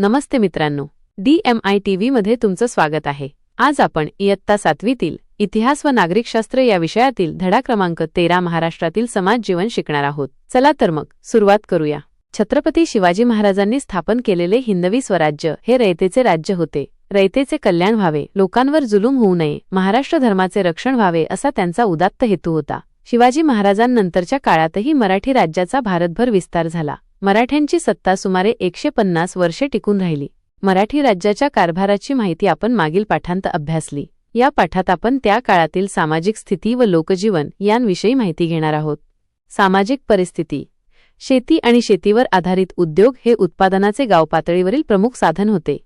नमस्ते मित्रांनो D M I T व्हीमध्ये तुमचं स्वागत आहे. आज आपण इयत्ता सातवीतील इतिहास व नागरिकशास्त्र या विषयातील धडा क्रमांक तेरा महाराष्ट्रातील समाज जीवन शिकणार आहोत. चला तर मग सुरुवात करूया. छत्रपती शिवाजी महाराजांनी स्थापन केलेले हिंदवी स्वराज्य हे रयतेचे राज्य होते. रयतेचे कल्याण व्हावे लोकांवर जुलूम होऊ नये महाराष्ट्र धर्माचे रक्षण व्हावे असा त्यांचा उदात्त हेतू होता. शिवाजी महाराजांनंतरच्या काळातही मराठी राज्याचा भारतभर विस्तार झाला. मराठ्यांची सत्ता सुमारे एकशे पन्नास वर्षे टिकून राहिली. मराठी राज्याच्या कारभाराची माहिती आपण मागील पाठांत अभ्यासली. या पाठात आपण त्या काळातील सामाजिक स्थिती व लोकजीवन यांविषयी माहिती घेणार आहोत. सामाजिक परिस्थिती. शेती आणि शेतीवर आधारित उद्योग हे उत्पादनाचे गाव पातळीवरील प्रमुख साधन होते.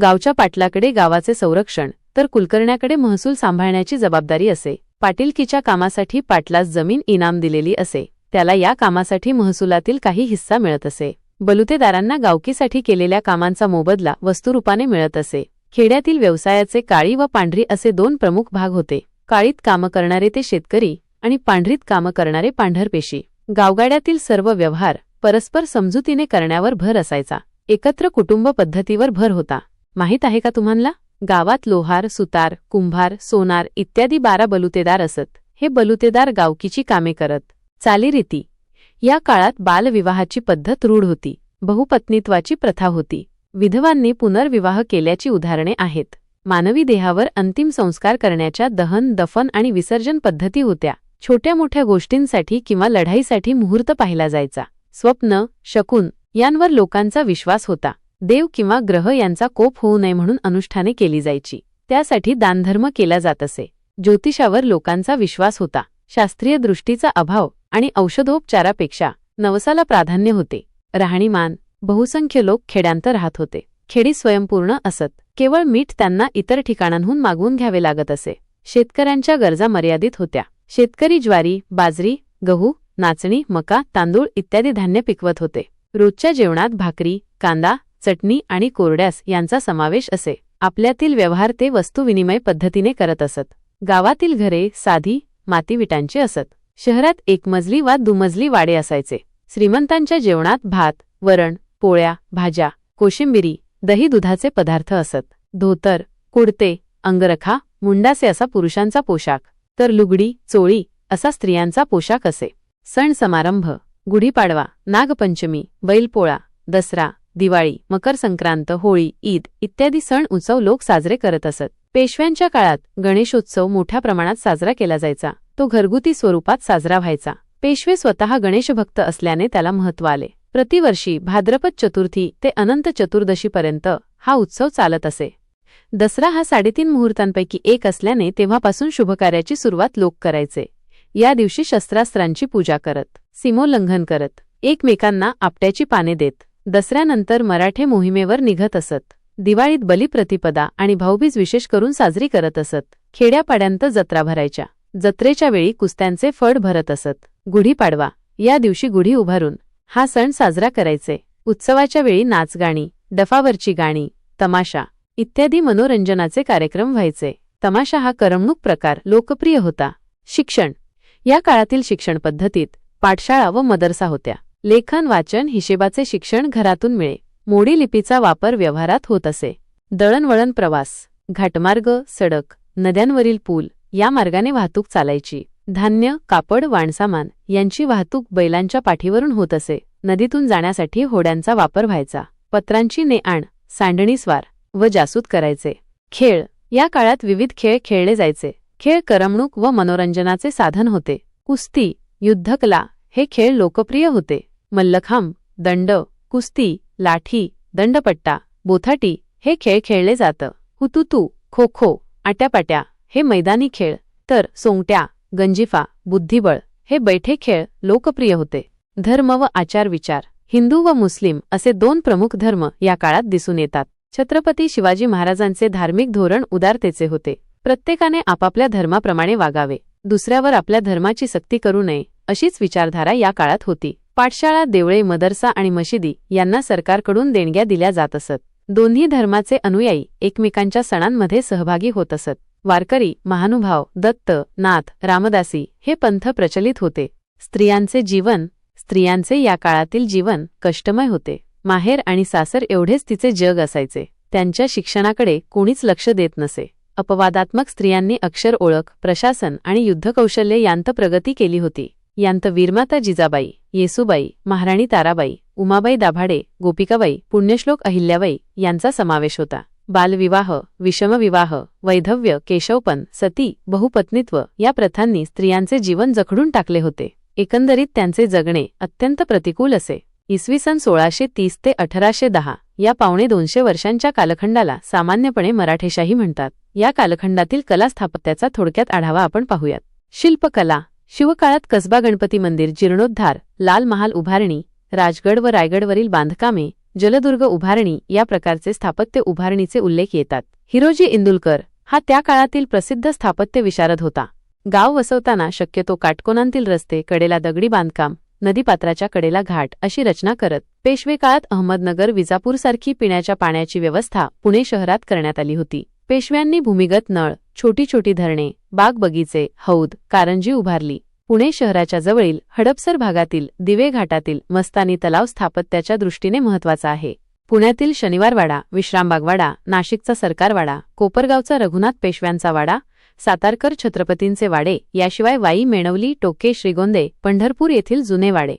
गावच्या पाटलाकडे गावाचे संरक्षण तर कुलकर्ण्याकडे महसूल सांभाळण्याची जबाबदारी असे. पाटीलकीच्या कामासाठी पाटलास जमीन इनाम दिलेली असे. त्याला या कामासाठी महसुलातील काही हिस्सा मिळत असे. बलुतेदारांना गावकीसाठी केलेल्या कामांचा मोबदला वस्तुरूपाने मिळत असे. खेड्यातील व्यवसायाचे काळी व पांढरी असे दोन प्रमुख भाग होते. काळीत कामं करणारे ते शेतकरी आणि पांढरीत कामं करणारे पांढरपेशी. गावगाड्यातील सर्व व्यवहार परस्पर समजुतीने करण्यावर भर असायचा. एकत्र कुटुंब पद्धतीवर भर होता. माहीत आहे का तुम्हाला? गावात लोहार सुतार कुंभार सोनार इत्यादी बारा बलुतेदार असत. हे बलुतेदार गावकीची कामे करत. चालीरीती. या काळात बालविवाहाची पद्धत रूढ होती. बहुपत्नीत्वाची प्रथा होती. विधवांनी पुनर्विवाह केल्याची उदाहरणे आहेत. मानवी देहावर अंतिम संस्कार करण्याच्या दहन दफन आणि विसर्जन पद्धती होत्या. छोट्या मोठ्या गोष्टींसाठी किंवा लढाईसाठी मुहूर्त पाहिला जायचा. स्वप्न शकून यांवर लोकांचा विश्वास होता. देव किंवा ग्रह यांचा कोप होऊ नये म्हणून अनुष्ठाने केली जायची. त्यासाठी दानधर्म केला जात असे. ज्योतिषावर लोकांचा विश्वास होता. शास्त्रीय दृष्टीचा अभाव आणि औषधोपचारापेक्षा नवसाला प्राधान्य होते. राहणीमान बहुसंख्य लोक खेड्यांत राहत होते. खेडी स्वयंपूर्ण असत. केवळ मीठ त्यांना इतर ठिकाणांहून मागवून घ्यावे लागत असे. शेतकऱ्यांच्या गरजा मर्यादित होत्या. शेतकरी ज्वारी बाजरी गहू नाचणी मका तांदूळ इत्यादी धान्य पिकवत होते. रोजच्या जेवणात भाकरी कांदा चटणी आणि कोरड्यास यांचा समावेश असे. आपल्यातील व्यवहार ते वस्तुविनिमय पद्धतीने करत असत. गावातील घरे साधी मातीविटांची असत. शहरात एकमजली वा दुमजली वाडे असायचे. श्रीमंतांच्या जेवणात भात वरण पोळ्या भाज्या कोशिंबिरी दही दुधाचे पदार्थ असत. धोतर कुडते अंगरखा मुंडासे असा पुरुषांचा पोशाख. तर लुगडी चोळी असा स्त्रियांचा पोशाख असे. सण समारंभ गुढीपाडवा नागपंचमी बैलपोळा दसरा दिवाळी मकर संक्रांत होळी ईद इत्यादी सण उत्सव लोक साजरे करत असत. पेशव्यांच्या काळात गणेशोत्सव मोठ्या प्रमाणात साजरा केला जायचा. तो घरगुती स्वरूपात साजरा व्हायचा. पेशवे स्वतः गणेशभक्त असल्याने त्याला महत्त्व आले. प्रतिवर्षी भाद्रपद चतुर्थी ते अनंत चतुर्दशीपर्यंत हा उत्सव चालत असे. दसरा हा साडेतीन मुहूर्तांपैकी एक असल्याने तेव्हापासून शुभकार्याची सुरुवात लोक करायचे. या दिवशी शस्त्रास्त्रांची पूजा करत सीमोल्लंघन करत एकमेकांना आपट्याची पाने देत दसऱ्यानंतर मराठे मोहिमेवर निघत असत दिवाळीत बलिप्रतिपदा आणि भाऊबीज विशेष करून साजरी करत असत खेड्यापाड्यांत जत्रा भरायच्या. जत्रेच्या वेळी कुस्त्यांचे फड भरत असत. गुढीपाडवा या दिवशी गुढी उभारून हा सण साजरा करायचे. उत्सवाच्या वेळी नाचगाणी डफावरची गाणी तमाशा इत्यादी मनोरंजनाचे कार्यक्रम व्हायचे. तमाशा हा करमणूक प्रकार लोकप्रिय होता. शिक्षण. या काळातील शिक्षण पद्धतीत पाठशाळा व मदरसा होत्या. लेखन वाचन हिशेबाचे शिक्षण घरातून मिळे. मोडी लिपीचा वापर व्यवहारात होत असे. दळणवळण प्रवास. घाटमार्ग सडक नद्यांवरील पूल या मार्गाने वाहतूक चालायची. धान्य कापड वाणसामान यांची वाहतूक बैलांच्या पाठीवरून होत असे. नदीतून जाण्यासाठी होड्यांचा वापर व्हायचा. पत्रांची ने आण सांडणीस्वार व जासूत करायचे. खेळ. या काळात विविध खेळ खेळले जायचे. खेळ करमणूक व मनोरंजनाचे साधन होते. कुस्ती युद्धकला हे खेळ लोकप्रिय होते. मल्लखांब दंड कुस्ती लाठी दंडपट्टा बोथाटी हे खेळ खेळले जातं. हुतुतू खो खो आट्यापाट्या हे मैदानी खेळ तर सोंगट्या गंजिफा बुद्धिबळ हे बैठे खेळ लोकप्रिय होते. धर्म व आचार विचार हिंदू व मुस्लिम असे दोन प्रमुख धर्म या काळात दिसून येतात. छत्रपती शिवाजी महाराजांचे धार्मिक धोरण उदारतेचे होते. प्रत्येकाने आपापल्या धर्माप्रमाणे वागावे. दुसऱ्यावर आपल्या धर्माची सक्ती करू नये अशीच विचारधारा या काळात होती. पाठशाळा देवळे मदरसा आणि मशिदी यांना सरकारकडून देणग्या दिल्या जात असत. दोन्ही धर्माचे अनुयायी एकमेकांच्या सणांमध्ये सहभागी होत असत. वारकरी महानुभाव दत्त नाथ रामदासी हे पंथ प्रचलित होते. स्त्रियांचे जीवन स्त्रियांचे या काळातील जीवन कष्टमय होते. माहेर आणि सासर एवढेच तिचे जग असायचे. त्यांच्या शिक्षणाकडे कोणीच लक्ष देत नसे. अपवादात्मक स्त्रियांनी अक्षर ओळख प्रशासन आणि युद्धकौशल्य यांत प्रगती केली होती. यांत वीरमाता जिजाबाई येसुबाई महाराणी ताराबाई उमाबाई दाभाडे गोपिकाबाई पुण्यश्लोक अहिल्याबाई यांचा समावेश होता. बालविवाह विषमविवाह वैधव्य केशवपन सती बहुपत्नीत्व या प्रथांनी स्त्रियांचे जीवन जखडून टाकले होते. एकंदरीत त्यांचे जगणे अत्यंत प्रतिकूल असे. इसवी सन सोळाशे तीस ते अठराशे दहा या पावणे दोनशे वर्षांच्या कालखंडाला सामान्यपणे मराठेशाही म्हणतात. या कालखंडातील कला स्थापत्याचा थोडक्यात आढावा आपण पाहूयात. शिल्पकला शिवकाळात कसबा गणपती मंदिर जीर्णोद्धार लाल महाल उभारणी राजगड व रायगडवरील बांधकामे जलदुर्ग उभारणी या प्रकारचे स्थापत्य उभारणीचे उल्लेख येतात. हिरोजी इंदुलकर हा त्या काळातील प्रसिद्ध स्थापत्य विशारद होता. गाव वसवताना शक्यतो काटकोनांतील रस्ते कडेला दगडी बांधकाम नदीपात्राच्या कडेला घाट अशी रचना करत पेशवे काळात अहमदनगर विजापूरसारखी पिण्याच्या पाण्याची व्यवस्था पुणे शहरात करण्यात आली होती. पेशव्यांनी भूमिगत नळ छोटी छोटी धरणे बाग बगीचे हौद कारंजी उभारली. पुणे शहराच्या जवळील हडपसर भागातील दिवे घाटातील मस्तानी तलाव स्थापत्याच्या दृष्टीने महत्त्वाचा आहे. पुण्यातील शनिवारवाडा विश्रामबागवाडा नाशिकचा सरकारवाडा कोपरगावचा रघुनाथ पेशव्यांचा वाडा सातारकर छत्रपतींचे वाडे याशिवाय वाई मेणवली टोके श्रीगोंदे पंढरपूर येथील जुने वाडे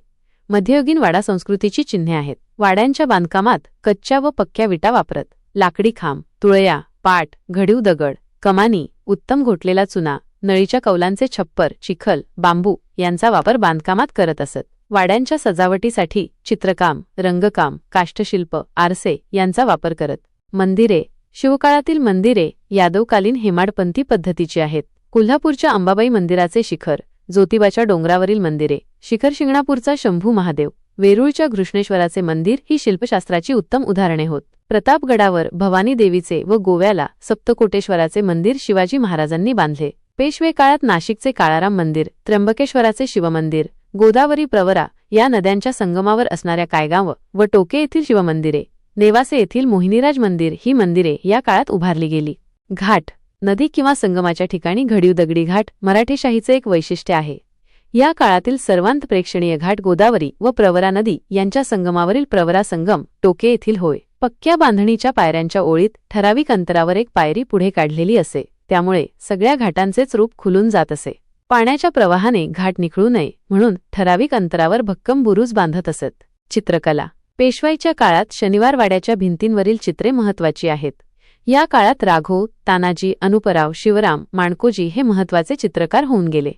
मध्ययुगीन वाडा संस्कृतीची चिन्हे आहेत. वाड्यांच्या बांधकामात कच्च्या व पक्क्या विटा वापरत लाकडी खांब तुळया पाट घडीव दगड कमानी उत्तम घोटलेला चुना नळीच्या कौलांचे छप्पर चिखल बांबू यांचा वापर बांधकामात करत असत. वाड्यांच्या सजावटीसाठी चित्रकाम रंगकाम काष्ठशिल्प आरसे यांचा वापर करत. मंदिरे शिवकाळातील मंदिरे यादवकालीन हेमाडपंथी पद्धतीची आहेत. कोल्हापूरच्या अंबाबाई मंदिराचे शिखर ज्योतिबाच्या डोंगरावरील मंदिरे शिखर शिंगणापूरचा शंभू महादेव वेरूळच्या घृष्णेश्वराचे मंदिर ही शिल्पशास्त्राची उत्तम उदाहरणे होत. प्रतापगडावर भवानी देवीचे व गोव्याला सप्तकोटेश्वराचे मंदिर शिवाजी महाराजांनी बांधले. पेशवे काळात नाशिकचे काळाराम मंदिर त्र्यंबकेश्वराचे शिवमंदिर गोदावरी प्रवरा या नद्यांच्या संगमावर असणाऱ्या कायगाव व टोके येथील शिवमंदिरे नेवासे येथील मोहिनीराज मंदिर ही मंदिरे या काळात उभारली गेली. घाट नदी किंवा संगमाच्या ठिकाणी घडीव दगडी घाट मराठेशाहीचे एक वैशिष्ट्य आहे. या काळातील सर्वांत प्रेक्षणीय घाट गोदावरी व प्रवरा नदी यांच्या संगमावरील प्रवरा संगम टोके येथील होय. पक्क्या बांधणीच्या पायऱ्यांच्या ओळीत ठराविक अंतरावर एक पायरी पुढे काढलेली असे. त्यामुळे सगळ्या घाटांचेच रूप खुलून जात असे. पाण्याच्या प्रवाहाने घाट निखळू नये म्हणून ठराविक अंतरावर भक्कम बुरुज बांधत असत. चित्रकला. पेशवाईच्या काळात शनिवारवाड्याच्या भिंतींवरील चित्रे महत्वाची आहेत. या काळात राघो तानाजी अनुपराव शिवराम माणकोजी हे महत्त्वाचे चित्रकार होऊन गेले.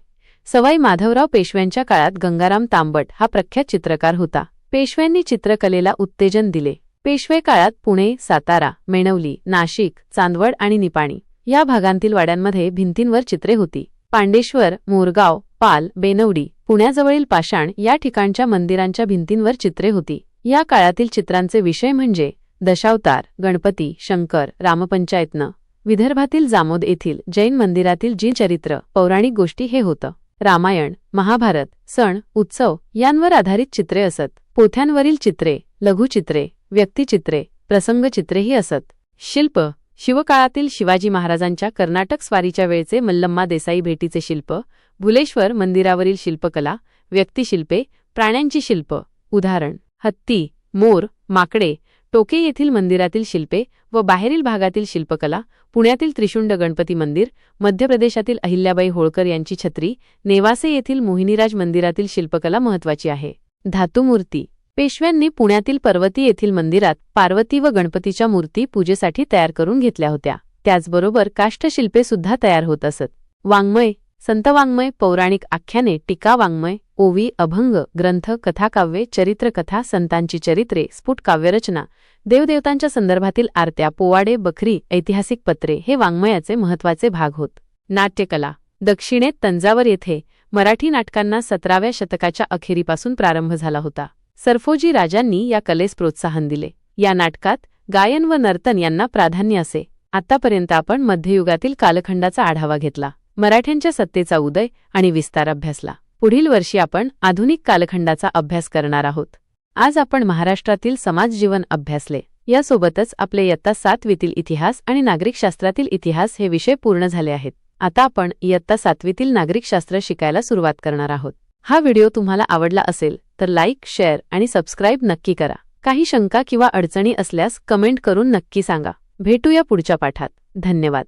सवाई माधवराव पेशव्यांच्या काळात गंगाराम तांबट हा प्रख्यात चित्रकार होता. पेशव्यांनी चित्रकलेला उत्तेजन दिले. पेशवे काळात पुणे सातारा मेणवली नाशिक चांदवड आणि निपाणी. या भागांतील वाड्यांमध्ये भिंतींवर चित्रे होती. पांडेश्वर मोरगाव पाल बेनवडी पुण्याजवळील पाषाण या ठिकाणच्या मंदिरांच्या भिंतींवर चित्रे होती. या काळातील चित्रांचे विषय म्हणजे दशावतार गणपती शंकर रामपंचायतनं विदर्भातील जामोद येथील जैन मंदिरातील जी चरित्र पौराणिक गोष्टी हे होतं. रामायण महाभारत सण उत्सव यांवर आधारित चित्रे असत. पोथ्यांवरील चित्रे लघुचित्रे व्यक्तिचित्रे प्रसंगचित्रेही असत. शिल्प शिवकाळातील शिवाजी महाराजांच्या कर्नाटक स्वारीच्या वेळचे मल्लम्मा देसाई भेटीचे शिल्प भुलेश्वर मंदिरावरील शिल्पकला व्यक्तिशिल्पे प्राण्यांची शिल्प उदाहरण हत्ती मोर माकडे टोके येथील मंदिरातील शिल्पे व बाहेरील भागातील शिल्पकला पुण्यातील त्रिशुंड गणपती मंदिर मध्य प्रदेशातील अहिल्याबाई होळकर यांची छत्री नेवासे येथील मोहिनीराज मंदिरातील शिल्पकला महत्वाची आहे. धातुमूर्ती पेशव्यांनी पुण्यातील पर्वती येथील मंदिरात पार्वती व गणपतीच्या मूर्ती पूजेसाठी तयार करून घेतल्या होत्या. त्याचबरोबर काष्ठशिल्पे सुद्धा तयार होत असत. वाङ्मय संत वाङ्मय पौराणिक आख्याने टीका वाङ्मय ओवी अभंग ग्रंथ कथाकाव्ये चरित्रकथा संतांची चरित्रे स्फुट काव्यरचना देवदेवतांच्या संदर्भातील आरत्या पोवाडे बखरी ऐतिहासिक पत्रे हे वाङ्मयाचे महत्त्वाचे भाग होत. नाट्यकला दक्षिणेत तंजावर येथे मराठी नाटकांना सतराव्या शतकाच्या अखेरीपासून प्रारंभ झाला होता. सरफोजी राजांनी या कलेस प्रोत्साहन दिले. या नाटकात गायन व नर्तन यांना प्राधान्य असे. आतापर्यंत आपण मध्ययुगातील कालखंडाचा आढावा घेतला. मराठ्यांच्या सत्तेचा उदय आणि विस्तार अभ्यासला. पुढील वर्षी आपण आधुनिक कालखंडाचा अभ्यास करणार आहोत. आज आपण महाराष्ट्रातील समाजजीवन अभ्यासले. यासोबतच आपले इयत्ता सातवीतील इतिहास आणि नागरिकशास्त्रातील इतिहास हे विषय पूर्ण झाले आहेत. आता आपण इयत्ता सातवीतील नागरिकशास्त्र शिकायला सुरुवात करणार आहोत. हा व्हिडिओ तुम्हाला आवडला असेल तर लाईक शेअर आणि सबस्क्राईब नक्की करा. काही शंका किंवा अडचणी असल्यास कमेंट करून नक्की सांगा. भेटूया पुढच्या पाठात. धन्यवाद.